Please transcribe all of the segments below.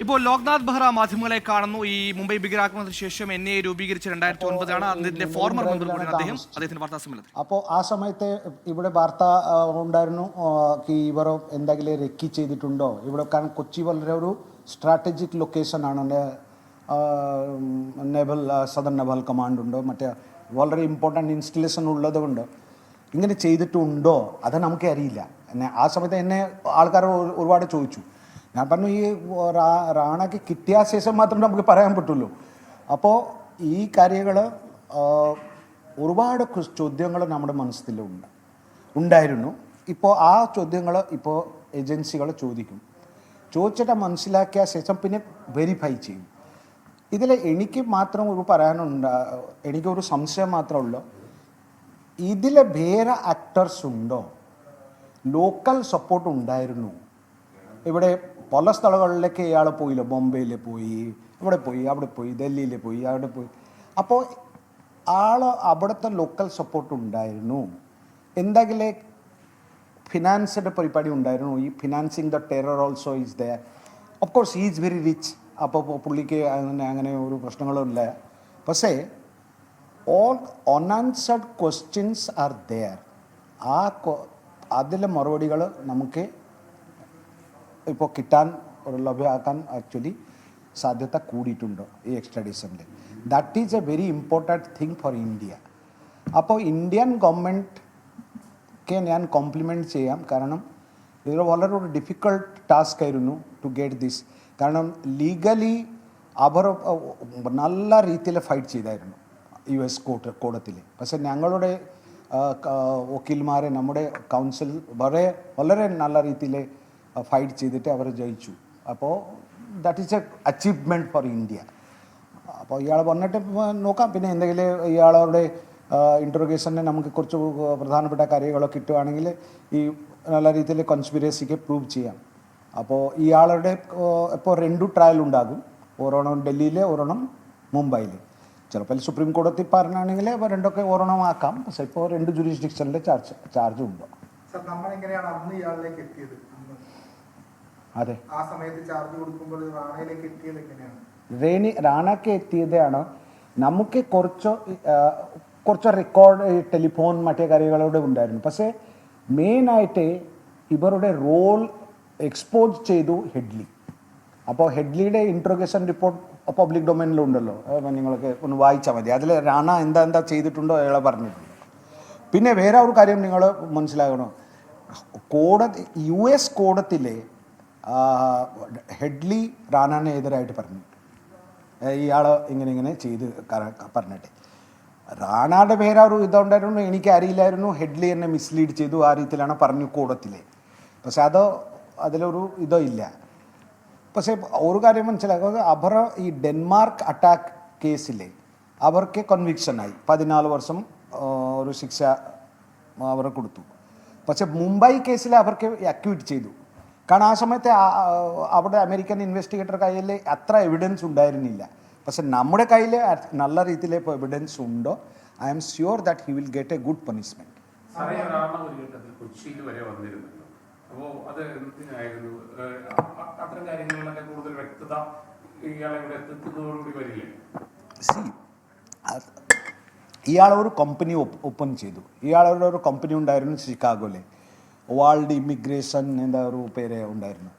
ഇപ്പോൾ ലോക്നാഥ് ബെഹ്റ മാധ്യമങ്ങളെ കാണുന്നു. ഈ മുംബൈ ഭീകരാക്രമണത്തിന് ശേഷം എൻ ഐ രൂപീകരിച്ച രണ്ടായിരത്തി ഒൻപതാണ് അതിന്റെ ഫോർമർ മെമ്പർ കൂടിയാണ് അദ്ദേഹം അദ്ദേഹത്തിന്റെ വാർത്താ സമ്മേളനത്തിൽ. അപ്പോൾ ആ സമയത്ത് ഇവിടെ വാർത്ത ഉണ്ടായിരുന്നു. ഇവരോ ഇവർ എന്തെങ്കിലും റെക്കി ചെയ്തിട്ടുണ്ടോ? ഇവിടെ കാരണം കൊച്ചി വളരെ ഒരു സ്ട്രാറ്റജിക് ലൊക്കേഷൻ ആണ്. നേവൽ സദൺ നേവൽ കമാൻഡ് ഉണ്ട്? മറ്റേ വളരെ ഇമ്പോർട്ടന്റ് ഇൻസ്റ്റലേഷൻ ഉള്ളതുകൊണ്ട് ഇങ്ങനെ ചെയ്തിട്ടുണ്ടോ? അത് നമുക്ക് അറിയില്ല എന്നെ ആ സമയത്ത് എന്നെ ആൾക്കാർ ഒരു- ഒരുപാട് ചോദിച്ചു. ഞാൻ പറഞ്ഞു ഈ റാണയ്ക്ക് കിട്ടിയ ശേഷം മാത്രമേ നമുക്ക് പറയാൻ പറ്റുള്ളൂ. അപ്പോൾ ഈ കാര്യങ്ങൾ ഒരുപാട് ചോദ്യങ്ങൾ നമ്മുടെ മനസ്സിലുണ്ട് ഉണ്ടായിരുന്നു. ഇപ്പോൾ ആ ചോദ്യങ്ങൾ ഇപ്പോൾ ഏജൻസികൾ ചോദിക്കും. ചോദിച്ചിട്ട് മനസ്സിലാക്കിയ ശേഷം പിന്നെ വെരിഫൈ ചെയ്യും. ഇതിൽ എനിക്ക് മാത്രം ഒരു പറയാനുണ്ട് എനിക്കൊരു സംശയം മാത്രമേ ഉള്ളൂ. ഇതിൽ വേറെ ആക്ടേഴ്സ് ഉണ്ടോ? ലോക്കൽ സപ്പോർട്ട് ഉണ്ടായിരുന്നു. ഇവിടെ പല സ്ഥലങ്ങളിലേക്ക് ഇയാൾ പോയില്ല. ബോംബെയിൽ പോയി ഇവിടെ പോയി അവിടെ പോയി ഡൽഹിയിൽ പോയി അവിടെ പോയി. അപ്പോൾ ആൾ അവിടുത്തെ ലോക്കൽ സപ്പോർട്ട് ഉണ്ടായിരുന്നു. എന്തെങ്കിലും ഫിനാൻസിന്റെ പരിപാടി ഉണ്ടായിരുന്നു. ഈ financing the terror also is the of course is very rich അപ്പോൾ പുള്ളിക്ക് അങ്ങനെ അങ്ങനെ ഒരു പ്രശ്നങ്ങളുമില്ല പക്ഷേ all unanswered questions are there ആ അതിലെ മറുപടികൾ നമുക്ക് ഇപ്പോൾ കിട്ടാൻ ലഭ്യമാക്കാൻ ആക്ച്വലി സാധ്യത കൂടിയിട്ടുണ്ട് ഈ എക്സ്ട്രഡീഷനിൽ that is a very important thing for India അപ്പോൾ ഇന്ത്യൻ ഗവൺമെന്റ്ക്ക് ഞാൻ കോംപ്ലിമെന്റ് ചെയ്യാം. കാരണം ഇത് വളരെ ഒരു ഡിഫിക്കൾട്ട് ടാസ്ക് ആയിരുന്നു ടു ഗെറ്റ് ദിസ് കാരണം ലീഗലി അവർ നല്ല രീതിയിൽ ഫൈറ്റ് ചെയ്തായിരുന്നു യു എസ് കോർട്ട് കോടത്തിൽ പക്ഷേ ഞങ്ങളുടെ വക്കീൽമാരെ നമ്മുടെ കൗൺസിൽ വളരെ വളരെ നല്ല രീതിയിൽ ഫൈറ്റ് ചെയ്തിട്ട് അവർ ജയിച്ചു. അപ്പോൾ that is a achievement for India അപ്പോൾ ഇയാൾ വന്നിട്ട് നോക്കാം. പിന്നെ എന്തെങ്കിലും ഇയാളവരുടെ ഇൻട്രോഗേഷന് നമുക്ക് കുറച്ച് പ്രധാനപ്പെട്ട കാര്യങ്ങളൊക്കെ കിട്ടുവാണെങ്കിൽ ഈ നല്ല രീതിയിൽ കോൺസ്പിരസിക്ക് പ്രൂവ് ചെയ്യാം. അപ്പോൾ ഇയാളുടെ ഇപ്പോൾ രണ്ടു ട്രയൽ ഉണ്ടാകും. ഒരെണ്ണം ഡൽഹിയിൽ ഒരെണ്ണം മുംബൈയിൽ ചിലപ്പോൾ സുപ്രീം കോടതി പറഞ്ഞാണെങ്കിൽ രണ്ടൊക്കെ ഒരെണ്ണം ആക്കാം പക്ഷേ ഇപ്പോൾ രണ്ട് ജുറിസ്ഡിക്ഷനിലെ ചാർജ് ചാർജ് ഉണ്ട്. സർ നമ്മൾ എങ്ങനെയാണ് അന്ന് ഇയാളിലേക്ക് എത്തിയത്? അതെ. ആ സമയത്ത് ചാർജ് കൊടുക്കുമ്പോൾ റാണയിലേക്ക് എത്തിയത് എങ്ങനെയാണ്? റേണി റാണയ്ക്ക് എത്തിയതാണ്. നമുക്ക് കുറച്ചോ കുറച്ചോ റെക്കോർഡ് ടെലിഫോൺ മറ്റേ കാര്യങ്ങളോട് ഉണ്ടായിരുന്നു. പക്ഷേ മെയിനായിട്ട് ഇവരുടെ റോൾ എക്സ്പോസ് ചെയ്തു ഹെഡ്ലി. അപ്പോൾ ഹെഡ്ലിയുടെ ഇൻട്രോഗേഷൻ റിപ്പോർട്ട് പബ്ലിക് ഡൊമൈനിലുണ്ടല്ലോ നിങ്ങൾക്ക് ഒന്ന് വായിച്ചാൽ മതി. അതിൽ റാണ എന്താ എന്താ ചെയ്തിട്ടുണ്ടോ അയാളെ പറഞ്ഞിട്ടുണ്ട്. പിന്നെ വേറെ ഒരു കാര്യം നിങ്ങൾ മനസ്സിലാകണോ. കോടതി യു എസ് കോടതിയിലെ ഹെഡ്ലി റാണാനെ എതിരായിട്ട് പറഞ്ഞു. ഇയാൾ ഇങ്ങനെ ഇങ്ങനെ ചെയ്ത് പറഞ്ഞിട്ട്. റാണാടെ പേര് ഒരു ഇതുണ്ടായിരുന്നു എനിക്കറിയില്ലായിരുന്നു ഹെഡ്ലി എന്നെ മിസ്ലീഡ് ചെയ്തു ആ രീതിയിലാണ് പറഞ്ഞു കൂടത്തിലെ. പക്ഷെ അത് അതിലൊരു ഇതോ ഇല്ല. പക്ഷേ ഒരു കാര്യം മനസ്സിലാക്കുക അവർ ഈ ഡെൻമാർക്ക് അറ്റാക്ക് കേസിൽ അവർക്ക് കൺവിക്ഷനായി പതിനാല് വർഷം ഒരു ശിക്ഷ അവർ കൊടുത്തു. പക്ഷെ മുംബൈ കേസിൽ അവർക്ക് അക്യൂട്ട് ചെയ്തു. കാരണം ആ സമയത്ത് അവിടെ അമേരിക്കൻ ഇൻവെസ്റ്റിഗേറ്റർ കയ്യിൽ അത്ര എവിഡൻസ് ഉണ്ടായിരുന്നില്ല. പക്ഷെ നമ്മുടെ കയ്യിൽ നല്ല രീതിയിൽ ഇപ്പോൾ എവിഡൻസ് ഉണ്ടോ? I'm sure that he will get a good punishment ഇയാളൊരു കൊച്ചിയിൽ വരെ അപ്പോൾ അത് എന്തിനായിരുന്നു? ഏഹ് അ- അത്തരം കാര്യങ്ങളിലൊക്കെ കൂടുതൽ വ്യക്തത ഇയാളെ ഇവിടെ എത്തുന്നതോടുകൂടി വരില്ലേ? സി ഇയാൾ ഒരു കമ്പനി ഓപ്പൺ ചെയ്തു. ഇയാളൊരു ഒരു കമ്പനി ഉണ്ടായിരുന്നു ഷിക്കാഗോയിൽ വേൾഡ് ഇമിഗ്രേഷൻ എന്താ ഒരു പേര് ഉണ്ടായിരുന്നു.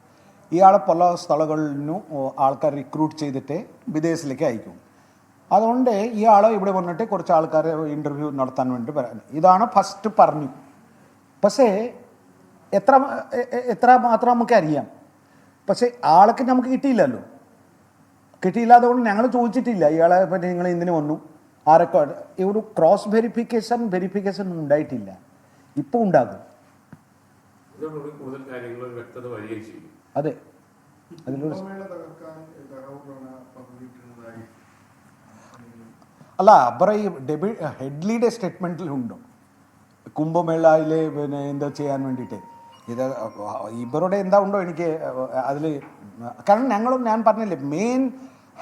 ഇയാളെ പല സ്ഥലങ്ങളിൽ നിന്നും ആൾക്കാർ റിക്രൂട്ട് ചെയ്തിട്ട് വിദേശത്തിലേക്ക് അയക്കും. അതുകൊണ്ട് ഇയാൾ ഇവിടെ വന്നിട്ട് കുറച്ച് ആൾക്കാരെ ഇന്റർവ്യൂ നടത്താൻ വേണ്ടി പറയാൻ ഇതാണ് ഫസ്റ്റ് പറഞ്ഞു. പക്ഷേ എത്ര എത്ര മാത്രം നമുക്ക് അറിയാം. പക്ഷേ ആൾക്ക് നമുക്ക് കിട്ടിയില്ലല്ലോ. കിട്ടിയില്ലാതെ കൊണ്ട് ഞങ്ങൾ ചോദിച്ചിട്ടില്ല ഇയാളെ പറ്റി നിങ്ങൾ എന്തിനു വന്നു? ആ റെക്കോർഡ് ക്രോസ് വെരിഫിക്കേഷൻ വെരിഫിക്കേഷൻ ഉണ്ടായിട്ടില്ല. ഇപ്പോൾ ഉണ്ടാകും. ഇതോടുകൂടി കൂടുതൽ കാര്യങ്ങൾ വ്യക്തത വരികയും ചെയ്യും. അതെ. അല്ല അവരെ ഈ ഡെബി ഹെഡ്ലിയുടെ സ്റ്റേറ്റ്മെന്റിലുണ്ടോ കുംഭമേളയിലെ പിന്നെ എന്താ ചെയ്യാൻ വേണ്ടിയിട്ട്? ഇത് ഇവരുടെ എന്താ ഉണ്ടോ എനിക്ക് അതിൽ കാരണം ഞങ്ങളും ഞാൻ പറഞ്ഞില്ലേ മെയിൻ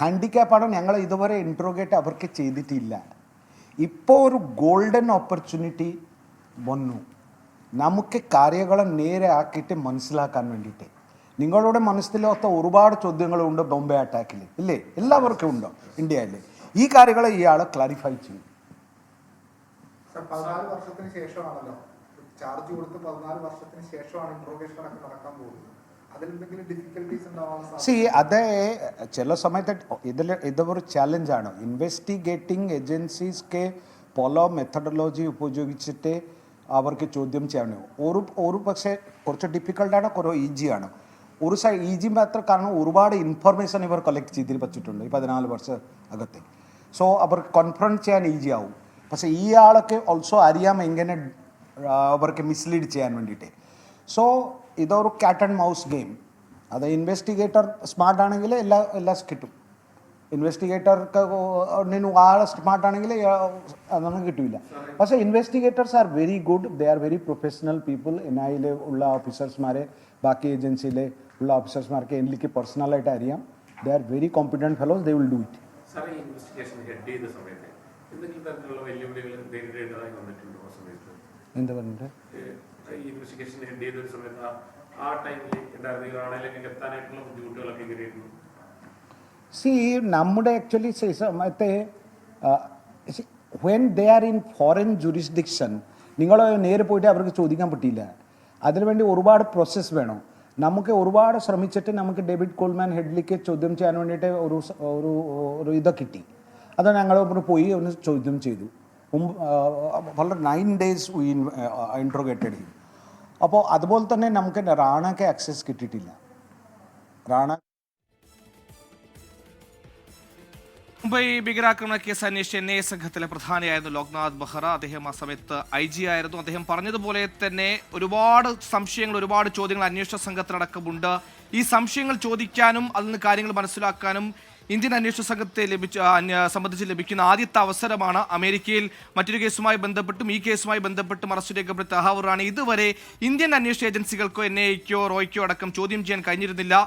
ഹാൻഡിക്യാപ്പാണ് ഞങ്ങൾ ഇതുവരെ ഇൻട്രോഗേറ്റ് അവർക്ക് ചെയ്തിട്ടില്ല. ഇപ്പോൾ ഒരു ഗോൾഡൻ ഓപ്പർച്യൂണിറ്റി വന്നു. നമുക്ക് കാര്യങ്ങളെ നേരെ ആക്കിയിട്ട് മനസ്സിലാക്കാൻ വേണ്ടിയിട്ട്. നിങ്ങളുടെ മനസ്സിലാത്ത ഒരുപാട് ചോദ്യങ്ങളുണ്ട് ബോംബെ അറ്റാക്കിൽ ഇല്ലേ? എല്ലാവർക്കും ഉണ്ടോ ഇന്ത്യയിൽ ഈ കാര്യങ്ങളെ ഇയാൾ ക്ലാരിഫൈ ചെയ്യും. പതിനാല് വർഷത്തിന് ശേഷമാണല്ലോ. ചാർജ് കൊടുത്ത് പതിനാല് വർഷത്തിന് ശേഷമാണ് ഇൻട്രോഗേഷൻ ഒക്കെ നടക്കാൻ പോകുന്നത്. സി അതേ ചില സമയത്ത് ഇതിൽ ഇതൊരു ചാലഞ്ചാണ് ഇൻവെസ്റ്റിഗേറ്റിംഗ് ഏജൻസീസ് ഏജൻസീസ്ക്ക് പോലോ മെത്തഡോളജി ഉപയോഗിച്ചിട്ട് അവർക്ക് ചോദ്യം ചെയ്യാൻ ഒരു ഒരു പക്ഷേ കുറച്ച് ഡിഫിക്കൽട്ടാണ് കുറേ ഈജിയാണ് ഒരു സൈഡ് ഈജി മാത്രം കാരണം ഒരുപാട് ഇൻഫർമേഷൻ ഇവർ കളക്ട് ചെയ്തിട്ട് പറ്റിയിട്ടുണ്ട് ഈ പതിനാല് വർഷം അകത്തെ. സോ അവർക്ക് കോൺഫറൻസ് ചെയ്യാൻ ഈജി ആവും. പക്ഷേ ഈ ആളൊക്കെ ഓൾസോ അറിയാം എങ്ങനെ അവർക്ക് മിസ്ലീഡ് ചെയ്യാൻ വേണ്ടിയിട്ട്. സോ ഇതൊരു ക്യാറ്റ് ആൻഡ് മൗസ് ഗെയിം അത് ഇൻവെസ്റ്റിഗേറ്റർ സ്മാർട്ട് ആണെങ്കിൽ എല്ലാ എല്ലാം കിട്ടും ഇൻവെസ്റ്റിഗേറ്റർക്ക് ആളെ സ്മാർട്ടാണെങ്കിൽ അതൊന്നും കിട്ടില്ല പക്ഷേ investigators are very good. They are very professional people. N ഐയിലെ ഉള്ള ഓഫീസേഴ്സ്മാരെ ബാക്കി ഏജൻസിയിലെ ഉള്ള ഓഫീസേഴ്സ്മാർക്ക് എനിക്ക് പേഴ്സണലായിട്ട് അറിയാം. They are very competent fellows. They will do it. എന്ത് പറഞ്ഞിട്ട് ഏഹ് ഈ ഇൻവെസ്റ്റിഗേഷൻ ഹെഡ് ചെയ്ത ഒരു സമയത്ത് ആ- ആ ടൈമിൽ ഉണ്ടായിരുന്ന ഈ റാണയിലേക്ക് എത്താനായിട്ടുള്ള ബുദ്ധിമുട്ടുകളൊക്കെ എങ്ങനെയായിരുന്നു? സി നമ്മുടെ ആക്ച്വലി സമയത്തെ when they are in foreign jurisdiction നിങ്ങൾ നേരെ പോയിട്ട് അവർക്ക് ചോദിക്കാൻ പറ്റില്ല അതിനുവേണ്ടി ഒരുപാട് പ്രോസസ്സ് വേണം. നമുക്ക് ഒരുപാട് ശ്രമിച്ചിട്ട് നമുക്ക് ഡെബിറ്റ് കോൾമാൻ ഹെഡ്ലിക്ക് ചോദ്യം ചെയ്യാൻ വേണ്ടിയിട്ട് ഒരു ഒരു ഒരു ഇത് കിട്ടി. അത് ഞങ്ങൾ പോയി ഒന്ന് ചോദ്യം ചെയ്തു. വളരെ നയൻ ഡേയ്സ് ഇൻട്രോഗേറ്റഡ് ചെയ്യും അപ്പോൾ അതുപോലെ തന്നെ നമുക്ക് റാണയ്ക്ക് ആക്സസ് കിട്ടിയിട്ടില്ല. റാണ മുംബൈ ഭീകരാക്രമണ കേസ് അന്വേഷിച്ച എൻ ഐ എ സംഘത്തിലെ പ്രധാനിയായിരുന്നു ലോക്നാഥ് ബെഹ്റ. അദ്ദേഹം ആ സമയത്ത് ഐ ജി ആയിരുന്നു. അദ്ദേഹം പറഞ്ഞതുപോലെ തന്നെ ഒരുപാട് സംശയങ്ങൾ ഒരുപാട് ചോദ്യങ്ങൾ അന്വേഷണ സംഘത്തിനടക്കമുണ്ട്. ഈ സംശയങ്ങൾ ചോദിക്കാനും അതിൽ നിന്ന് കാര്യങ്ങൾ മനസ്സിലാക്കാനും ഇന്ത്യൻ അന്വേഷണ സംഘത്തെ ലഭിച്ച സംബന്ധിച്ച് ലഭിക്കുന്ന ആദ്യത്തെ അവസരമാണ് അമേരിക്കയിൽ മറ്റൊരു കേസുമായി ബന്ധപ്പെട്ടും ഈ കേസുമായി ബന്ധപ്പെട്ടും അറസ്റ്റ് രേഖപ്പെടുത്തിയ അഹാവൂറാണ് ഇതുവരെ ഇന്ത്യൻ അന്വേഷണ ഏജൻസികൾക്കോ എൻ ഐക്കോ റോയ്ക്കോ അടക്കം ചോദ്യം ചെയ്യാൻ കഴിഞ്ഞിരുന്നില്ല.